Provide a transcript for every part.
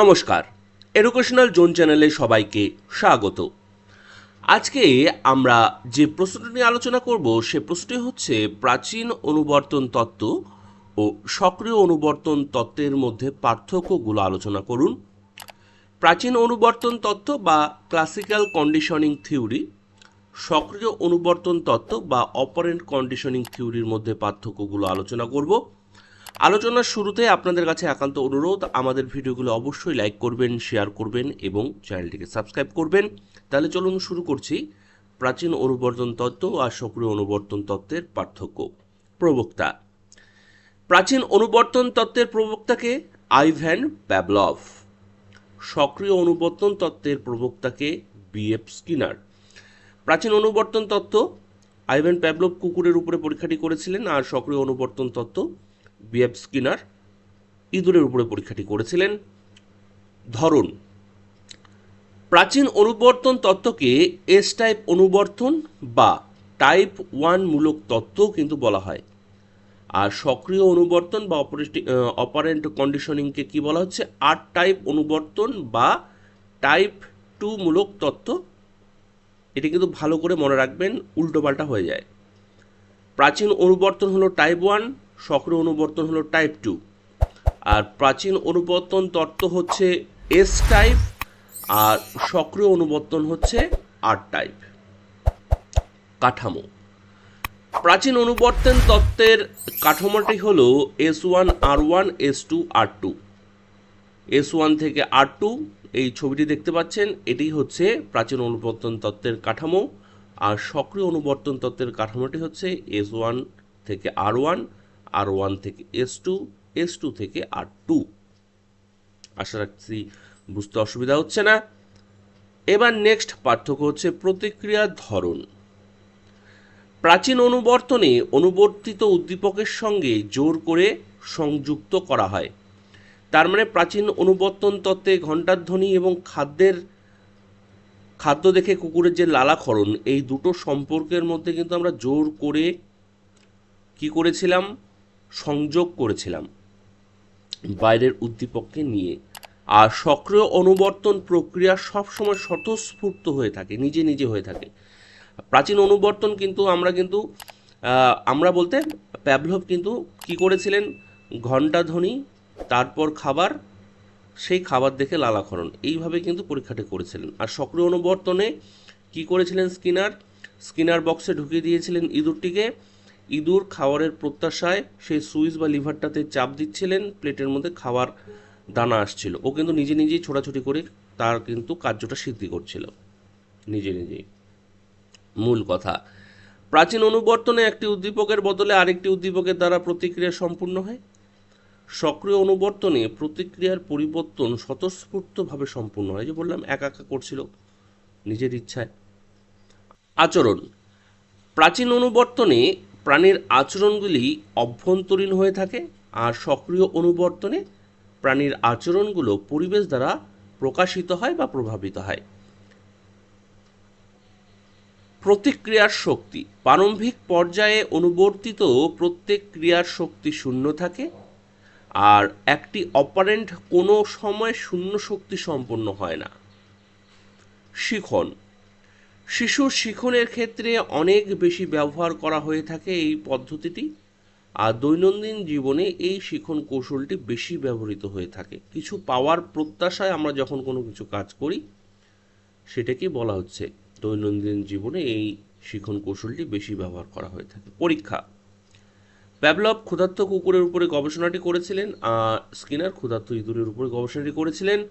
নমস্কার। Educational zone চ্যানেলে সবাইকে স্বাগত। আজকে আমরা যে প্রশ্নটি নিয়ে আলোচনা করব, সে প্রশ্নটি হচ্ছে, প্রাচীন অনুবর্তন তত্ত্ব ও সক্রিয় অনুবর্তন তত্ত্বের মধ্যে পার্থক্যগুলো আলোচনা করুন। প্রাচীন অনুবর্তন তত্ত্ব বা ক্লাসিক্যাল কন্ডিশনিং থিওরি সক্রিয় অনুবর্তন তত্ত্ব বা অপারেন্ট কন্ডিশনিং থিওরির মধ্যে পার্থক্যগুলো আলোচনা করব। আলোচনার শুরুতে আপনাদের কাছে একান্ত অনুরোধ, আমাদের ভিডিওগুলো অবশ্যই লাইক করবেন শেয়ার করবেন এবং চ্যানেলটিকে সাবস্ক্রাইব করবেন। তাহলে চলুন শুরু করছি। প্রাচীন অনুবর্তন তত্ত্ব আর সক্রিয় অনুবর্তন তত্ত্বের পার্থক্য। প্রবক্তা। প্রাচীন অনুবর্তন তত্ত্বের প্রবক্তাকে আইভ্যান প্যাবলভ সক্রিয় অনুবর্তন তত্ত্বের প্রবক্তাকে বিএফ স্কিনার। প্রাচীন অনুবর্তন তত্ত্ব আইভেন প্যাবলভ কুকুরের উপরে পরীক্ষাটি করেছিলেন আর সক্রিয় অনুবর্তন তত্ত্ব বিএফ স্কিনার ইঁদুরের উপরে পরীক্ষাটি করেছিলেন। ধরন, প্রাচীন অনুবর্তন তত্ত্বকে এস টাইপ অনুবর্তন বা টাইপ ওয়ান মূলক তত্ত্ব কিন্তু বলা হয়। আর সক্রিয় অনুবর্তন বা অপারেন্ট কন্ডিশনিংকে কি বলা হচ্ছে? আর টাইপ অনুবর্তন বা টাইপ টু মূলক তত্ত্ব। এটি কিন্তু ভালো করে মনে রাখবেন, উল্টোপাল্টা হয়ে যায়। প্রাচীন অনুবর্তন হলো টাইপ ওয়ান সক্রিয় অনুবর্তন হলো টাইপ টু আর প্রাচীন অনুবর্তন তত্ত্ব হচ্ছে এস টাইপ আর সক্রিয় অনুবর্তন হচ্ছে আর টাইপ কাঠামো। প্রাচীন অনুবর্তন তত্ত্বের কাঠামোটি হল S one R one S two R two S one থেকে আর টু এই ছবিটি দেখতে পাচ্ছেন, এটি হচ্ছে প্রাচীন অনুবর্তন তত্ত্বের কাঠামো। আর সক্রিয় অনুবর্তন তত্ত্বের কাঠামোটি হচ্ছে এস ওয়ান থেকে আর ওয়ান আর ওয়ান থেকে এস টু এস টু থেকে আর টু। আশা রাখছি বুঝতে অসুবিধা হচ্ছে না। এবার নেক্সট পার্থক্য হচ্ছে প্রতিক্রিয়ার ধরন। প্রাচীন অনুবর্তনে অনুবর্তিত উদ্দীপকের সঙ্গে জোর করে সংযুক্ত করা হয়। তার মানে প্রাচীন অনুবর্তন তত্ত্বে ঘণ্টার ধ্বনি এবং খাদ্যের, খাদ্য দেখে কুকুরের যে লালাক্ষরণ, এই দুটো সম্পর্কের মধ্যে কিন্তু আমরা জোর করে কি করেছিলাম? সংযোগ করেছিলাম। বাইরের উদ্দীপককে নিয়ে। আর সক্রিয় অনুবর্তন প্রক্রিয়া সবসময় স্বতঃস্ফূর্ত হয়ে থাকে, নিজে নিজে হয়ে থাকে। প্রাচীন অনুবর্তন কিন্তু আমরা কিন্তু আমরা বলতে প্যাভলভ কিন্তু কি করেছিলেন? ঘণ্টা ধ্বনি, তারপর খাবার, সেই খাবার দেখে লালাক্ষরণ। এইভাবে কিন্তু পরীক্ষাটি করেছিলেন। আর সক্রিয় অনুবর্তনে কি করেছিলেন স্কিনার? স্কিনার বক্সে ঢুকিয়ে দিয়েছিলেন ইঁদুরটিকে। ইঁদুর খাওয়ারের প্রত্যাশায় সেই সুইচ বা লিভারটাতে চাপ দিচ্ছিলেন, প্লেটের মধ্যে খাওয়ার দানা আসছিল। ও কিন্তু নিজে নিজেই ছোটাছুটি করে তার কিন্তু কার্যটা সিদ্ধি করছিল। নিজে নিজেই। মূল কথা, প্রাচীন অনুবর্তনে একটি উদ্দীপকের বদলে আরেকটি উদ্দীপকের দ্বারা প্রতিক্রিয়া সম্পূর্ণ হয়। সক্রিয় অনুবর্তনে প্রতিক্রিয়ার পরিবর্তন স্বতঃস্ফূর্তভাবে সম্পূর্ণ হয়। যে বললাম, একা একা করছিল নিজের ইচ্ছায়। আচরণ, প্রাচীন অনুবর্তনে প্রাণীর আচরণগুলি অভ্যন্তরীণ হয়ে থাকে আর সক্রিয় অনুবর্তনে প্রাণীর আচরণগুলো পরিবেশ দ্বারা প্রকাশিত হয় বা প্রভাবিত হয়। প্রতিক্রিয়ার শক্তি। প্রারম্ভিক পর্যায়ে অনুবর্তিত প্রত্যেক ক্রিয়ার শক্তি শূন্য থাকে আর একটি অপারেন্ট কোনো সময় শূন্য শক্তি সম্পন্ন হয় না। শিখন। শিশুর শিখনের ক্ষেত্রে অনেক বেশি ব্যবহার করা হয়ে থাকে এই পদ্ধতিটি। আর দৈনন্দিন জীবনে এই শিখন কৌশলটি বেশি ব্যবহৃত হয়ে থাকে। কিছু পাওয়ার প্রত্যাশায় আমরা যখন কোনো কিছু কাজ করি সেটাকে বলা হচ্ছে দৈনন্দিন জীবনে এই শিখন কৌশলটি বেশি ব্যবহার করা হয়ে থাকে। পরীক্ষা। প্যাবলভ ক্ষুধার্ত কুকুরের উপরে গবেষণাটি করেছিলেন, আর স্কিনার ক্ষুধার্ত ইঁদুরের উপরে গবেষণাটি করেছিলেন।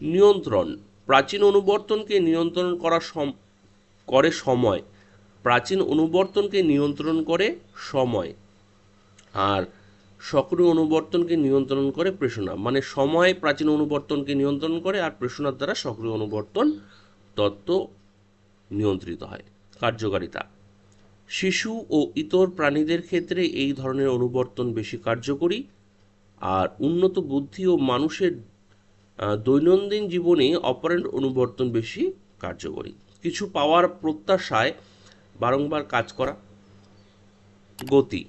নিয়ন্ত্রণ। প্রাচীন অনুবর্তনকে নিয়ন্ত্রণ করা করে সময়। প্রাচীন অনুবর্তনকে নিয়ন্ত্রণ করে সময়। আর সক্রিয় অনুবর্তনকে নিয়ন্ত্রণ করে প্রেষণা। মানে সময় প্রাচীন অনুবর্তনকে নিয়ন্ত্রণ করে আর প্রেষণার দ্বারা সক্রিয় অনুবর্তন তত্ত্ব নিয়ন্ত্রিত হয়। কার্যকারিতা। শিশু ও ইতর প্রাণীদের ক্ষেত্রে এই ধরনের অনুবর্তন বেশি কার্যকরী। আর উন্নত বুদ্ধি ও মানুষের দৈনন্দিন জীবনে অপারেন্ট অনুবর্তন বেশি কার্যকরী। কিছু পাওয়ার প্রত্যাশায় বারংবার কাজ করা, গতি।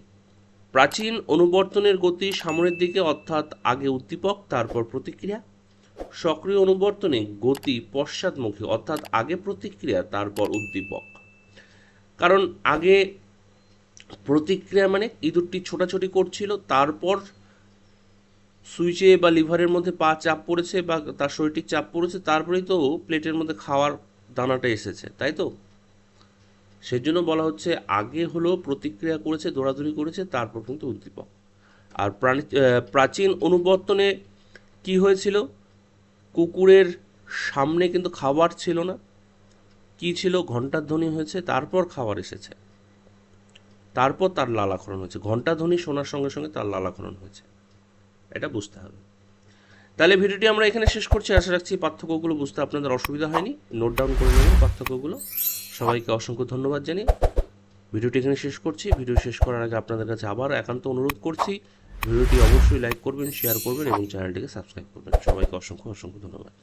প্রাচীন অনুবর্তনের গতি সামনের দিকে অর্থাৎ আগে উদ্দীপক, তারপর প্রতিক্রিয়া। সক্রিয় অনুবর্তনে গতি পশ্চাৎমুখী অর্থাৎ আগে প্রতিক্রিয়া, তারপর উদ্দীপক। কারণ আগে প্রতিক্রিয়া মানে ইঁদুরটি ছোটাছুটি করছিল, তারপর সুইচে বা লিভারের মধ্যে পা চাপ পড়েছে বা তার শরীরটি চাপ পড়েছে, তারপরেই তো প্লেটের মধ্যে খাওয়ার দানাটা এসেছে, তাই তো? সেজন্য বলা হচ্ছে, আগে হলো প্রতিক্রিয়া করেছে, দৌড়াদৌড়ি করেছে, তারপর কিন্তু উদ্দীপক। আর প্রাণী প্রাচীন অনুবর্তনে কি হয়েছিল? কুকুরের সামনে কিন্তু খাবার ছিল না। কি ছিল? ঘণ্টার ধ্বনি হয়েছে, তারপর খাবার এসেছে। তারপর তার লালাক্ষরণ হয়েছে। ঘণ্টা ধ্বনি শোনার সঙ্গে সঙ্গে তার লালাক্ষরণ হয়েছে। এটা বুঝতে হবে। তাহলে ভিডিওটি আমরা এখানে শেষ করছি। আশা রাখছি পার্থক্যগুলো বুঝতে আপনাদের অসুবিধা হয়নি। নোট ডাউন করে নেবেন পার্থক্যগুলো। সবাইকে অসংখ্য ধন্যবাদ জানিয়ে ভিডিওটি এখানে শেষ করছি। ভিডিও শেষ করার আগে আপনাদের কাছে আবার একান্ত অনুরোধ করছি, ভিডিওটি অবশ্যই লাইক করবেন শেয়ার করবেন এবং চ্যানেলটিকে সাবস্ক্রাইব করবেন। সবাইকে অসংখ্য অসংখ্য ধন্যবাদ।